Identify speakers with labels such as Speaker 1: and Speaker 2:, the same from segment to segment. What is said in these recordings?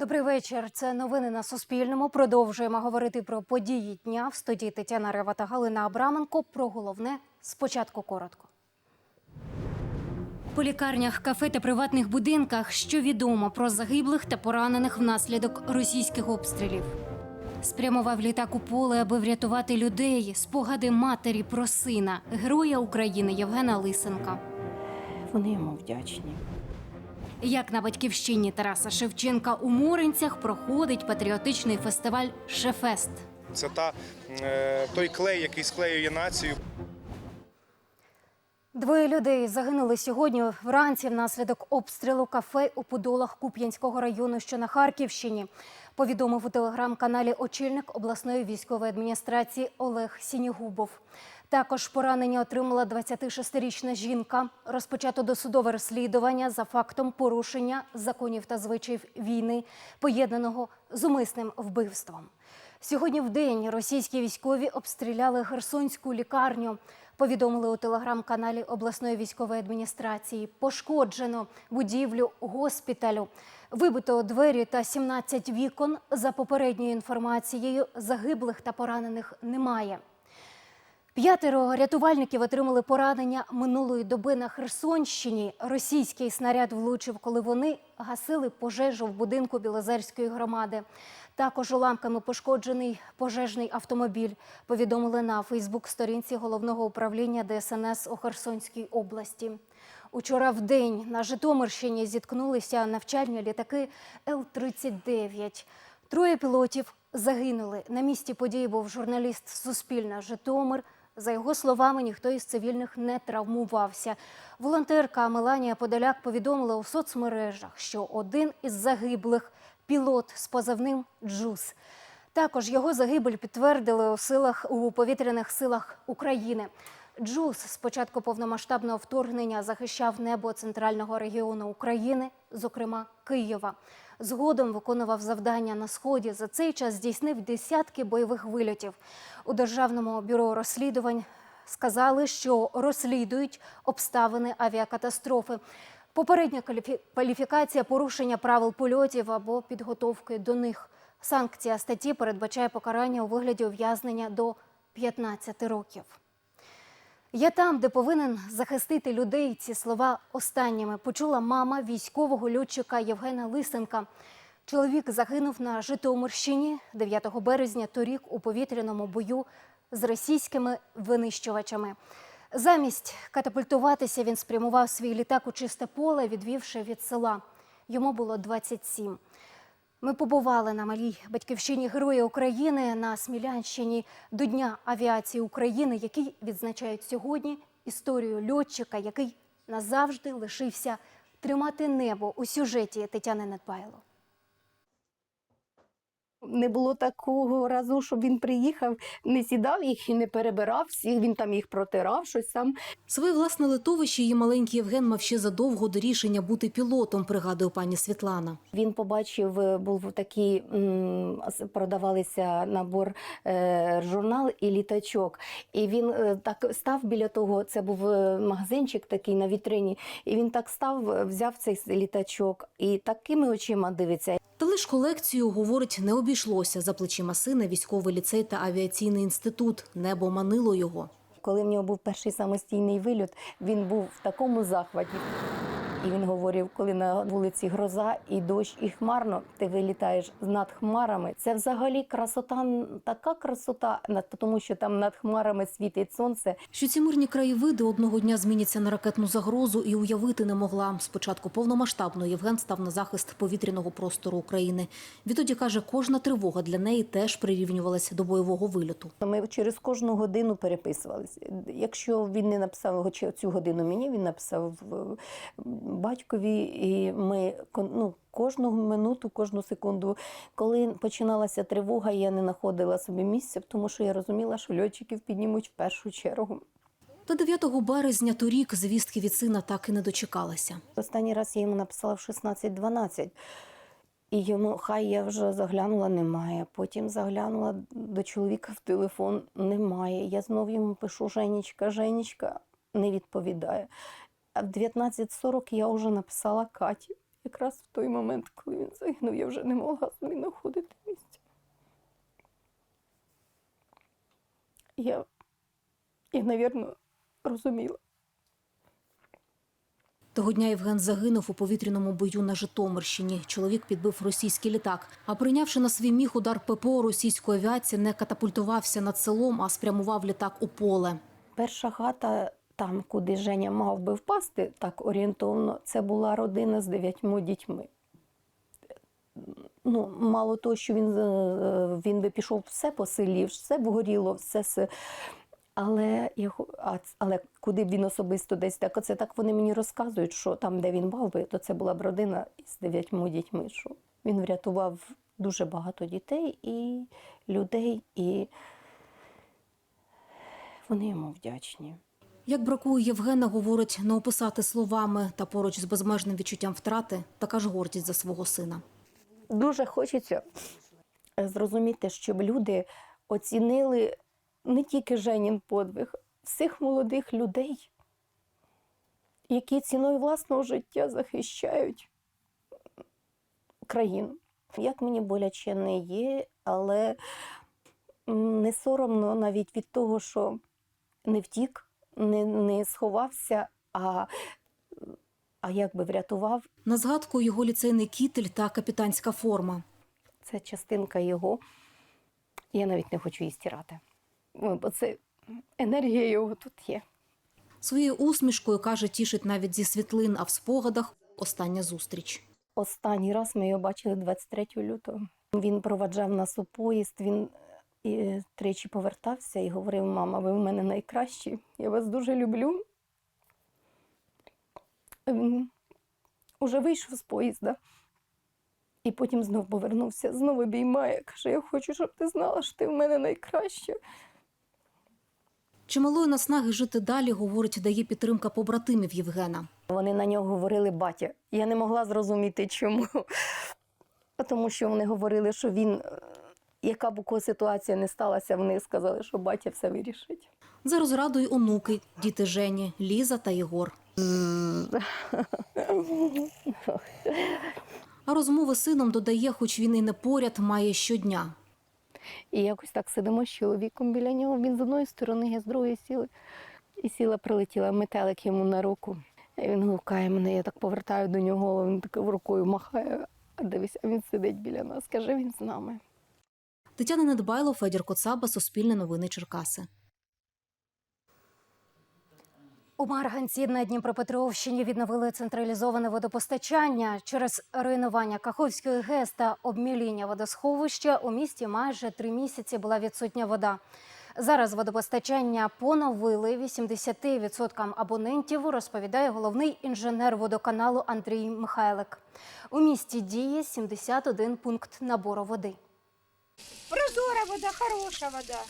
Speaker 1: Добрий вечір. Це новини на Суспільному. Продовжуємо говорити про події дня в студії Тетяна Рева та Галина Абраменко. Про головне спочатку коротко. По лікарнях, кафе та приватних будинках, що відомо про загиблих та поранених внаслідок російських обстрілів. Спрямував літак у поле, аби врятувати людей. Спогади матері про сина, героя України Євгена Лисенка.
Speaker 2: Вони йому вдячні.
Speaker 1: Як на батьківщині Тараса Шевченка у Моринцях проходить патріотичний фестиваль Шефест.
Speaker 3: Це та, е, той клей, який склеює націю.
Speaker 1: Двоє людей загинули сьогодні вранці внаслідок обстрілу кафе у Подолах Куп'янського району, що на Харківщині. Повідомив у телеграм-каналі очільник обласної військової адміністрації Олег Сінігубов. Також поранення отримала 26-річна жінка. Розпочато досудове розслідування за фактом порушення законів та звичаїв війни, поєднаного з умисним вбивством. Сьогодні в день російські військові обстріляли Херсонську лікарню. Повідомили у телеграм-каналі обласної військової адміністрації. Пошкоджено будівлю госпіталю. Вибито двері та 17 вікон. За попередньою інформацією, загиблих та поранених немає. П'ятеро рятувальників отримали поранення минулої доби на Херсонщині. Російський снаряд влучив, коли вони гасили пожежу в будинку Білозерської громади. Також уламками пошкоджений пожежний автомобіль. Повідомили на Фейсбук-сторінці головного управління ДСНС у Херсонській області. Учора в день на Житомирщині зіткнулися навчальні літаки Л-39. Троє пілотів загинули. На місці події був журналіст Суспільна Житомир. За його словами, ніхто із цивільних не травмувався. Волонтерка Меланія Подоляк повідомила у соцмережах, що один із загиблих пілот з позивним Джус. Також його загибель підтвердили у силах у повітряних силах України. Джус з початку повномасштабного вторгнення захищав небо центрального регіону України, зокрема Києва. Згодом виконував завдання на сході. За цей час здійснив десятки бойових вильотів. У державному бюро розслідувань сказали, що розслідують обставини авіакатастрофи. Попередня кваліфікація порушення правил польотів або підготовки до них. Санкція статті передбачає покарання у вигляді ув'язнення до 15 років. Я там, де повинен захистити людей. Ці слова останніми почула мама військового льотчика Євгена Лисенка. Чоловік загинув на Житомирщині 9 березня торік у повітряному бою з російськими винищувачами. Замість катапультуватися він спрямував свій літак у чисте поле, відвівши від села. Йому було 27. Ми побували на малій батьківщині Героя України на Смілянщині до Дня авіації України, який відзначають сьогодні історію льотчика, який назавжди лишився тримати небо у сюжеті Тетяни Недбайло.
Speaker 2: Не було такого разу, щоб він приїхав, не сідав їх і не перебирав всіх, він там їх протирав, щось сам.
Speaker 4: Своє власне литовище її маленький Євген мав ще задовго до рішення бути пілотом, пригадує пані Світлана.
Speaker 2: Він побачив, е, був такий, продавалися набор е, журнал і літачок. І він е, так став біля того, це був магазинчик такий на вітрині, і він так став, взяв цей літачок і такими очима дивиться.
Speaker 4: Та лиш колекцію, говорить, не обійшлося за плечима сина військовий ліцей та авіаційний інститут. Небо манило його.
Speaker 2: Коли в нього був перший самостійний вильот, він був в такому захваті. І він говорив, коли на вулиці гроза і дощ, і хмарно, ти вилітаєш над хмарами. Це взагалі красота, така красота, тому що там над хмарами світить сонце.
Speaker 4: Що ці мирні краєвиди одного дня зміняться на ракетну загрозу і уявити не могла. Спочатку повномасштабно Євген став на захист повітряного простору України. Відтоді каже, кожна тривога для неї теж прирівнювалася до бойового вильоту.
Speaker 2: Ми через кожну годину переписувалися. Якщо він не написав цю годину мені, він написав батькові, і ми ну, кожну минуту, кожну секунду. Коли починалася тривога, я не знаходила собі місця, тому що я розуміла, що льотчиків піднімуть в першу чергу.
Speaker 4: Та 9 березня торік звістки від сина так і не дочекалася.
Speaker 2: Останній раз я йому написала в 16-12. І йому хай я вже заглянула, немає. Потім заглянула до чоловіка в телефон, немає. Я знов йому пишу Женечка, Женечка не відповідає. А в 19.40 я вже написала Каті. Якраз в той момент, коли він загинув, я вже не могла собі знаходити місця. Я, я, навірно, розуміла.
Speaker 4: Того дня Євген загинув у повітряному бою на Житомирщині. Чоловік підбив російський літак. А прийнявши на свій міг удар ППО російської авіації, не катапультувався над селом, а спрямував літак у поле.
Speaker 2: Перша хата, там, куди Женя мав би впасти, так орієнтовно, це була родина з дев'ятьма дітьми. Ну, мало того, що він, е, він би пішов все по селі, все б горіло, все. Але, але куди б він особисто десь так, оце так вони мені розказують, що там, де він мав би, то це була б родина з дев'ятьма дітьми. Що він врятував дуже багато дітей і людей, і вони йому вдячні.
Speaker 4: Як бракує Євгена, говорить, не описати словами та поруч з безмежним відчуттям втрати, така ж гордість за свого сина.
Speaker 2: Дуже хочеться е, зрозуміти, щоб люди оцінили не тільки Женін подвиг, всіх молодих людей, які ціною власного життя захищають країну. Як мені боляче не є, але не соромно навіть від того, що не втік, не, не сховався, а, а якби врятував
Speaker 4: На згадку його ліцейний кітель та капітанська форма.
Speaker 2: Це частинка його. Я навіть не хочу її стирати. Бо це енергія його тут є.
Speaker 4: Своєю усмішкою каже, тішить навіть зі світлин, а в спогадах остання зустріч.
Speaker 2: Останній раз ми його бачили 23 лютого. Він проваджав нас у поїзд, він і тричі повертався і говорив: мама, ви в мене найкращі, я вас дуже люблю. Він уже вийшов з поїзда. І потім знов повернувся, знову обіймає. Каже: Я хочу, щоб ти знала, що ти в мене найкраща.
Speaker 4: Чималої наснаги жити далі, говорить, дає підтримка побратимів Євгена.
Speaker 2: Вони на нього говорили батя. Я не могла зрозуміти, чому. Тому що вони говорили, що він, яка б у кого ситуація не сталася, вони сказали, що батя все вирішить.
Speaker 4: За розрадою онуки, діти Жені, Ліза та Єгор. А розмови з сином додає, хоч він і не поряд, має щодня.
Speaker 2: І якось так сидимо з чоловіком біля нього. Він з одної сторони, я з другої сіли. І сіла, прилетіла метелик йому на руку. І він гукає мене, я так повертаю до нього він так рукою махає. А дивись, а він сидить біля нас. Каже, він з нами.
Speaker 4: Тетяна Недбайло, Федір Коцаба, Суспільне новини Черкаси.
Speaker 1: У Марганці на Дніпропетровщині відновили централізоване водопостачання. Через руйнування Каховської ГЕС та обміління водосховища у місті майже три місяці була відсутня вода. Зараз водопостачання поновили 80% абонентів, розповідає головний інженер водоканалу Андрій Михайлик. У місті діє 71 пункт набору води.
Speaker 5: Прозора вода, хороша вода.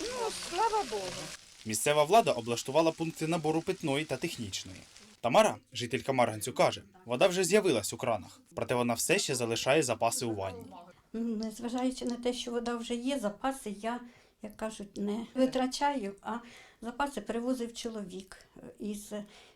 Speaker 5: Ну, слава Богу.
Speaker 6: Місцева влада облаштувала пункти набору питної та технічної. Тамара, жителька Марганцю, каже, вода вже з'явилась у кранах, проте вона все ще залишає запаси у ванні.
Speaker 7: Незважаючи на те, що вода вже є, запаси я, як кажуть, не витрачаю, а запаси привозив чоловік. Із,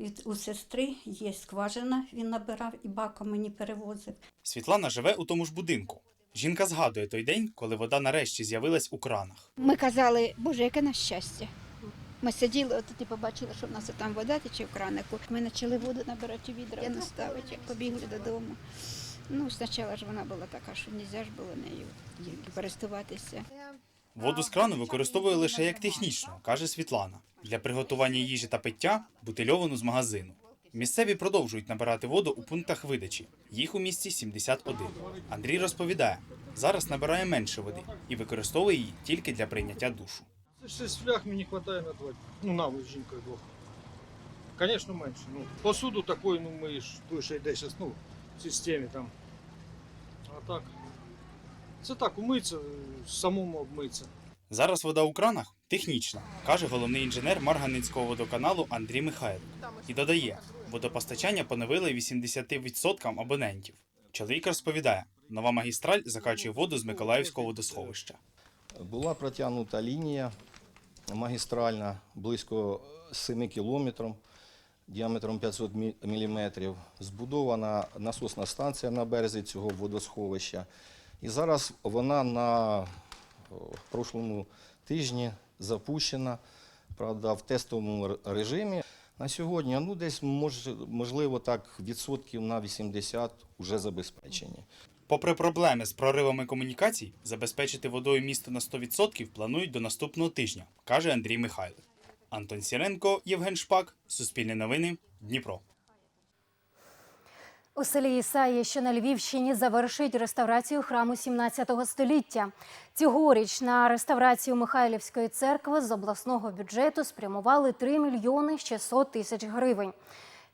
Speaker 7: від, у сестри є скважина, він набирав і баком мені перевозив.
Speaker 6: Світлана живе у тому ж будинку. Жінка згадує той день, коли вода нарешті з'явилась у кранах.
Speaker 5: Ми казали, Боже, яке на щастя. Ми сиділи, от і побачили, що в нас там вода тече в кранику. Ми почали воду набирати відра, я наставити, побігли додому. Ну, спочатку ж вона була така, що не можна ж було нею користуватися.
Speaker 6: Воду з крану використовує лише як технічну, каже Світлана, для приготування їжі та пиття бутильовану з магазину. Місцеві продовжують набирати воду у пунктах видачі. Їх у місті 71. Андрій розповідає, зараз набирає менше води і використовує її тільки для прийняття душу.
Speaker 8: Шість фляг мені вистачає на два. Ну, нам з жінкою двох. Звісно, менше. Ну, посуду такої, ну ми ж той, що йде зараз, ну, в системі там. А так. Це так, умитися, самому обмитися.
Speaker 6: Зараз вода у кранах технічна, каже головний інженер Марганецького водоканалу Андрій Михайлик. І додає, водопостачання поновили 80% абонентів. Чоловік розповідає, нова магістраль закачує воду з Миколаївського водосховища.
Speaker 9: Була протягнута лінія магістральна близько 7 кілометрів. діаметром 500 мм. Збудована насосна станція на березі цього водосховища. І зараз вона на прошлому тижні запущена, правда, в тестовому режимі. На сьогодні ну, десь мож, можливо так відсотків на 80 вже забезпечені.
Speaker 6: Попри проблеми з проривами комунікацій, забезпечити водою місто на 100% планують до наступного тижня, каже Андрій Михайлик. Антон Сіренко, Євген Шпак, Суспільне новини, Дніпро.
Speaker 1: У селі Ісаї, що на Львівщині, завершить реставрацію храму 17 століття. Цьогоріч на реставрацію Михайлівської церкви з обласного бюджету спрямували 3 мільйони 600 тисяч гривень.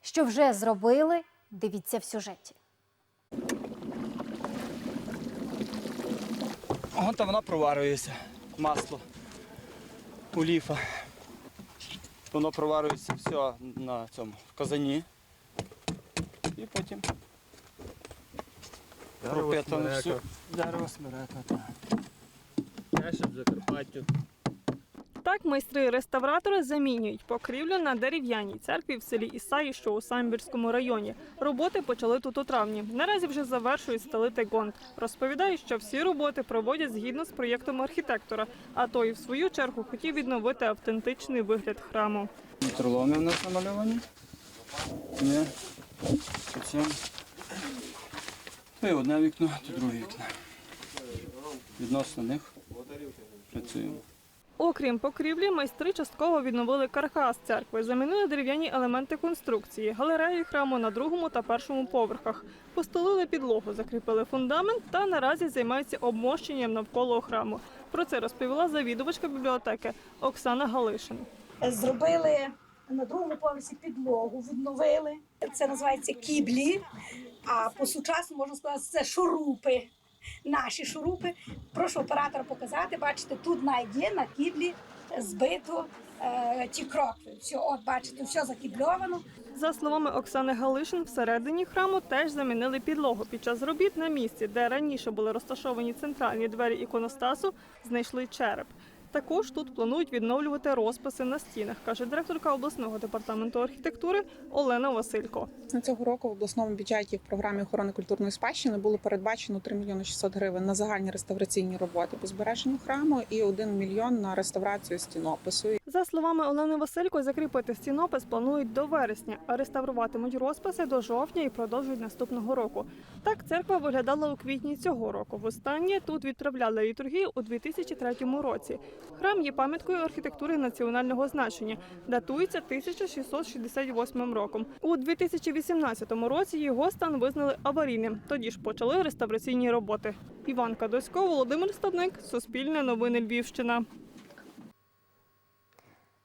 Speaker 1: Що вже зробили, дивіться в сюжеті.
Speaker 10: От вона проварюється. Масло. Оліфа. Воно проварюється все на цьому в казані. І потім пропитано все. Дерево смерека. так.
Speaker 8: Я ще в Закарпаттю.
Speaker 11: Так майстри-реставратори замінюють покрівлю на дерев'яній церкві в селі Ісаї, що у Самбірському районі. Роботи почали тут у травні. Наразі вже завершують стелити гонт. Розповідають, що всі роботи проводять згідно з проєктом архітектора, а той, в свою чергу, хотів відновити автентичний вигляд храму.
Speaker 10: Вітроломи в нас намальовані. Оце. То є одне вікно, то друге вікно. Відносно них працюємо.
Speaker 11: Окрім покрівлі, майстри частково відновили каркас церкви, замінили дерев'яні елементи конструкції, галереї храму на другому та першому поверхах, постелили підлогу, закріпили фундамент та наразі займаються обмощенням навколо храму. Про це розповіла завідувачка бібліотеки Оксана Галишин.
Speaker 12: зробили на другому поверсі підлогу, відновили. Це називається кіблі. А по сучасному можна сказати, це шурупи. Наші шурупи. Прошу оператора показати. Бачите, тут є на кіблі збито е, ті крокви. Все, от бачите, все закібльовано.
Speaker 11: За словами Оксани Галишин, всередині храму теж замінили підлогу. Під час робіт на місці, де раніше були розташовані центральні двері іконостасу, знайшли череп. Також тут планують відновлювати розписи на стінах, каже директорка обласного департаменту архітектури Олена Василько.
Speaker 13: На цього року в обласному бюджеті в програмі охорони культурної спадщини було передбачено 3 мільйони 600 гривень на загальні реставраційні роботи по збереженню храму і 1 мільйон на реставрацію стінопису.
Speaker 11: За словами Олени Василько, закріпити стінопис планують до вересня, а реставруватимуть розписи до жовтня і продовжують наступного року. Так церква виглядала у квітні цього року. Востаннє тут відправляли літургію у 2003 році. Храм є пам'яткою архітектури національного значення, датується 1668 роком. У 2018 році його стан визнали аварійним. Тоді ж почали реставраційні роботи. Іван Кадосько, Володимир Стадник, Суспільне новини Львівщина.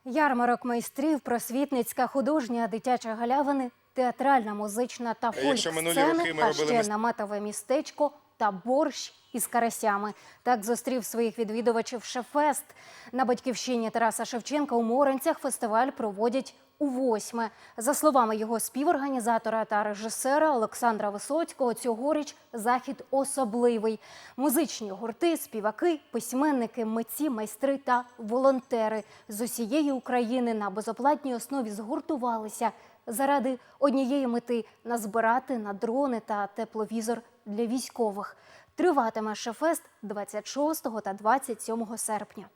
Speaker 1: Ярмарок майстрів, просвітницька, художня, дитяча галявини, театральна, музична та фольк-сцени, а ще наметове містечко та борщ із карасями. Так зустрів своїх відвідувачів Шефест. На батьківщині Тараса Шевченка у Моренцях фестиваль проводять у восьме. За словами його співорганізатора та режисера Олександра Висоцького, цьогоріч захід особливий. Музичні гурти, співаки, письменники, митці, майстри та волонтери з усієї України на безоплатній основі згуртувалися заради однієї мети назбирати на дрони та тепловізор для військових. Триватиме Шефест 26 та 27 серпня.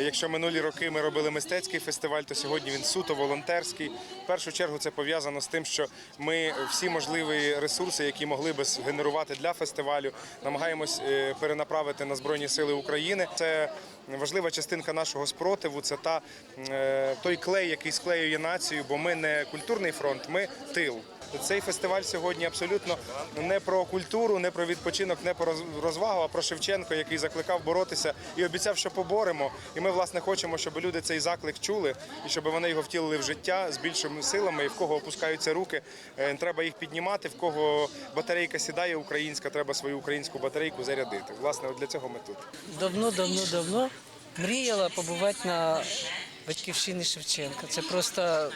Speaker 3: Якщо минулі роки ми робили мистецький фестиваль, то сьогодні він суто волонтерський. В першу чергу це пов'язано з тим, що ми всі можливі ресурси, які могли би генерувати для фестивалю, намагаємось е, перенаправити на Збройні Сили України. Це важлива частинка нашого спротиву. Це та е, той клей, який склеює націю, бо ми не культурний фронт, ми тил. Цей фестиваль сьогодні абсолютно не про культуру, не про відпочинок, не про розвагу, а про Шевченко, який закликав боротися і обіцяв, що поборемо. І ми власне хочемо, щоб люди цей заклик чули і щоб вони його втілили в життя з більшими силами. І в кого опускаються руки, е, треба їх піднімати. В кого батарейка сідає українська, треба свою українську батарейку зарядити. Власне, для цього ми тут.
Speaker 14: давно, давно, давно мріяла побувати на батьківщині Шевченка. Це просто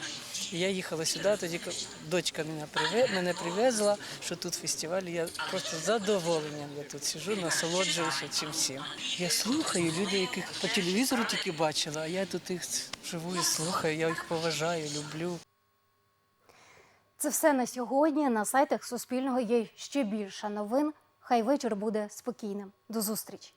Speaker 14: я їхала сюди, тоді дочка мене приве- мене привезла, що тут фестиваль. Я просто з задоволенням я тут сижу, насолоджуюся цим всім. Я слухаю людей, яких по телевізору тільки бачила, а я тут їх живу і слухаю, я їх поважаю, люблю.
Speaker 1: Це все на сьогодні. На сайтах Суспільного є ще більше новин. Хай вечір буде спокійним. До зустрічі.